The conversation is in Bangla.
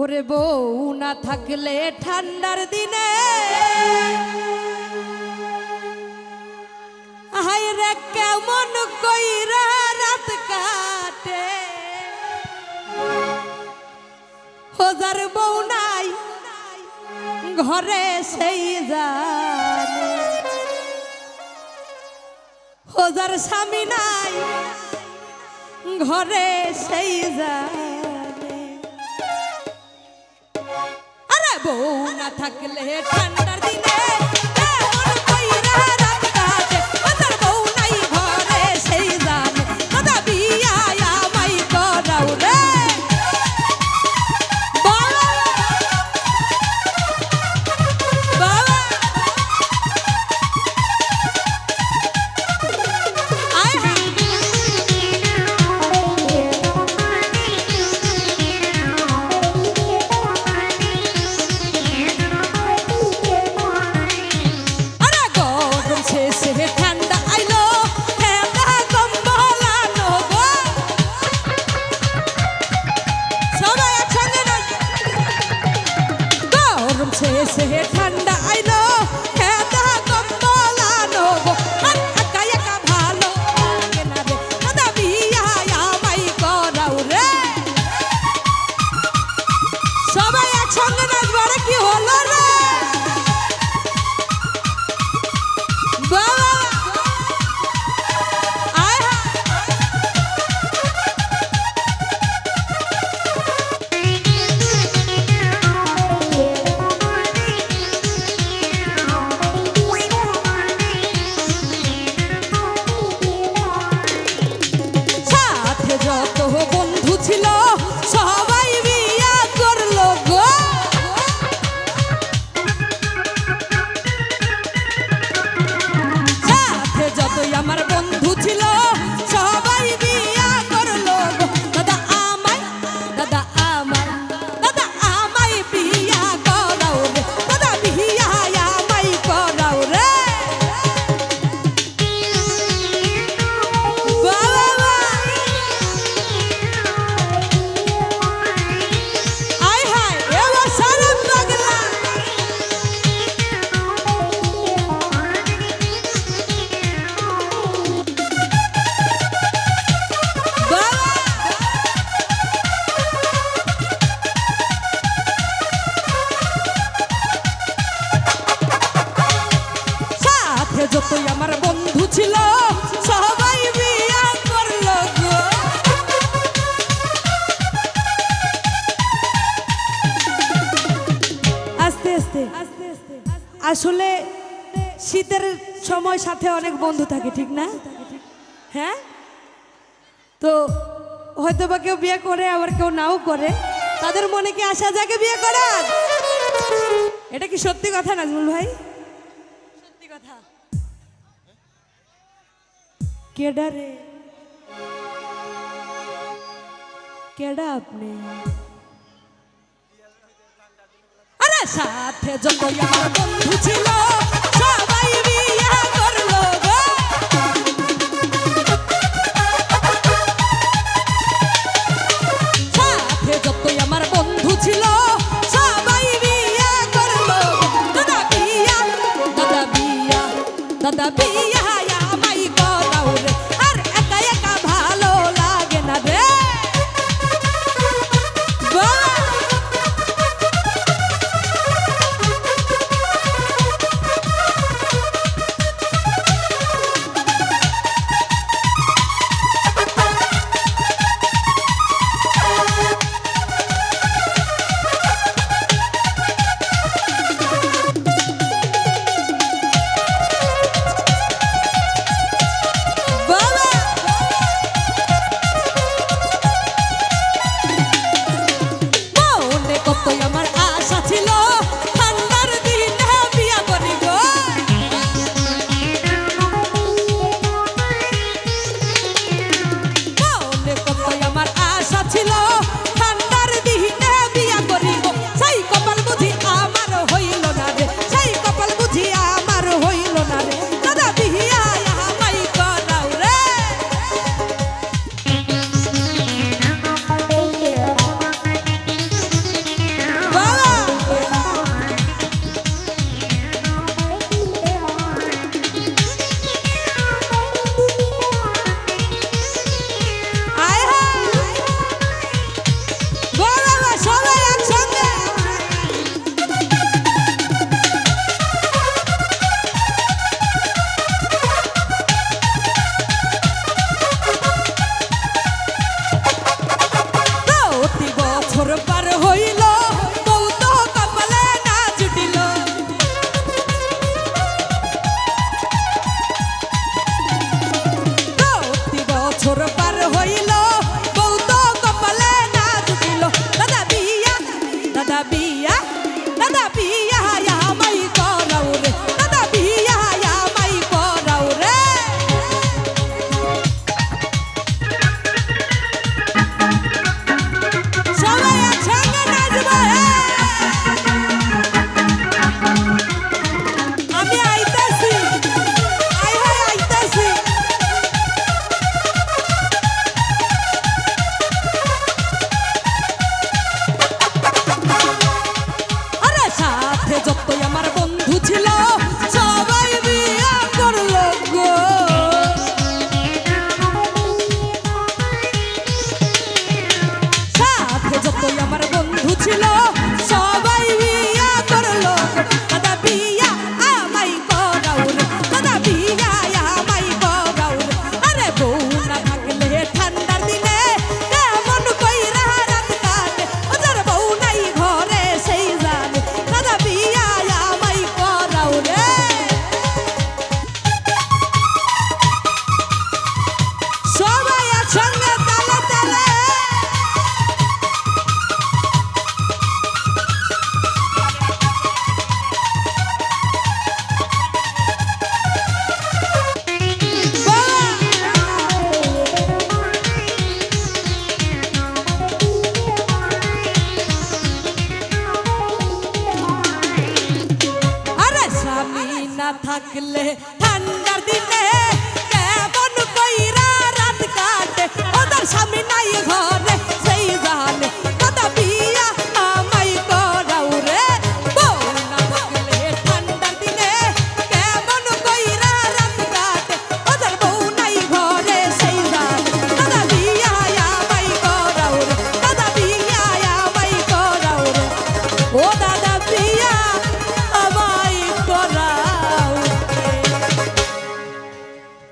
ওরে বউ, না থাকলে ঠান্ডার দিনে। হাই রে, কেমন কইরা রাত কাটে। হোজার বউ নাই, ঘরে সেই জানে। হোজার স্বামী নাই, ঘরে সেই জানে। বউ না থাকলে ঠান্ডার দিনে আসলে শীতের সময় সাথে অনেক বন্ধু থাকে ঠিক না? হ্যাঁ? তো হয়তো বা কেউ বিয়ে করে আবার কেউ নাও করে। তাদের মনে কি আশা জাগে বিয়ে করার? এটা কি সত্যি কথা নাজমুল ভাই? সত্যি কথা। কেডা রে কেডা আপনি? সাথে যত বন্ধু ছিল